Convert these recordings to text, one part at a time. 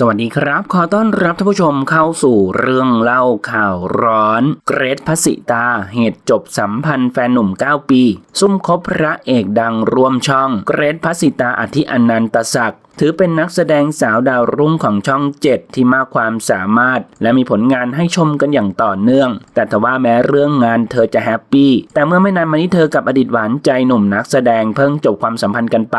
สวัสดีครับ ขอต้อนรับท่านผู้ชมเข้าสู่เรื่องเล่าข่าวร้อน เกรทพัสิตา เหตุจบสัมพันธ์แฟนหนุ่ม 9 ปี ซุ่มคบพระเอกดังร่วมช่อง เกรทพัสสิตาอธิอนันตศักดิ์ ถือเป็นนักแสดงสาวดาวรุ่งของช่อง 7 ที่มากความสามารถ และมีผลงานให้ชมกันอย่างต่อเนื่อง แต่ทว่าแม้เรื่องงานเธอจะแฮปปี้ แต่เมื่อไม่นานมานี้เธอกับอดีตหวานใจหนุ่มนักแสดงเพิ่งจบความสัมพันธ์กันไป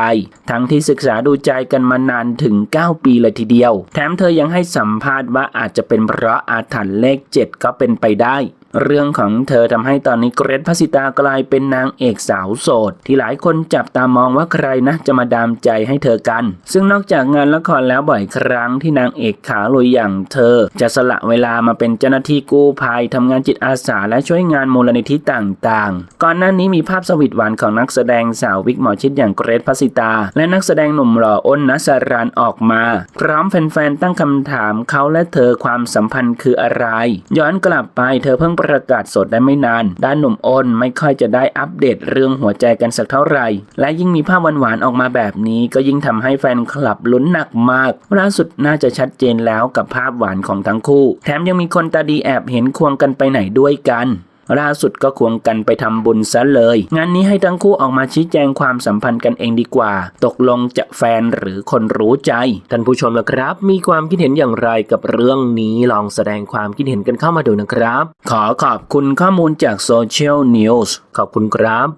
ทั้งที่ศึกษาดูใจกันมานานถึง 9 ปีเลยทีเดียว แถมเธอยังให้สัมภาษณ์ว่าอาจจะเป็นเพราะอาถรรพ์เลข 7 ก็เป็นไปได้เรื่องของเธอทำให้ตอนนี้เกรทพัสิตากลายเป็นนางเอกสาวโสด ที่หลายคนจับตามองว่าใครนะจะมาดามใจให้เธอกัน ซึ่งนอกจากงานละครแล้วบ่อยครั้งที่นางเอกขาลุยอย่างเธอ จะสละเวลามาเป็นเจ้าหน้าที่กู้ภัยทำงานจิตอาสาและช่วยงานมูลนิธิต่างๆ ก่อนหน้านี้มีภาพสวีทหวานของนักแสดงสาววิกหมอชิดอย่างเกรทพัสสิตา และนักแสดงหนุ่มหล่ออ้นนัสรานออกมา พร้อมแฟนๆตั้งคำถามเขาและเธอความสัมพันธ์คืออะไร ย้อนกลับไปเธอเพิ่งประกาศสดได้ไม่นาน ด้านหนุ่มอ้นไม่ค่อยจะได้อัปเดตเรื่องหัวใจกันสักเท่าไหร่ และยิ่งมีภาพหวานๆออกมาแบบนี้ก็ยิ่งทำให้แฟนคลับลุ้นหนักมากล่าสุดน่าจะชัดเจนแล้วกับภาพหวานของทั้งคู่ แถมยังมีคนตาดีแอบเห็นควงกันไปไหนด้วยกันล่าสุดก็ควงกันไปทำบุญซะเลย งานนี้ให้ทั้งคู่ออกมาชี้แจงความสัมพันธ์กันเองดีกว่า ตกลงจะแฟนหรือคนรู้ใจ ท่านผู้ชมนะครับ มีความคิดเห็นอย่างไรกับเรื่องนี้ลองแสดงความคิดเห็นกันเข้ามาดูนะครับ ขอขอบคุณข้อมูลจากโซเชียลนิวส์ขอบคุณครับ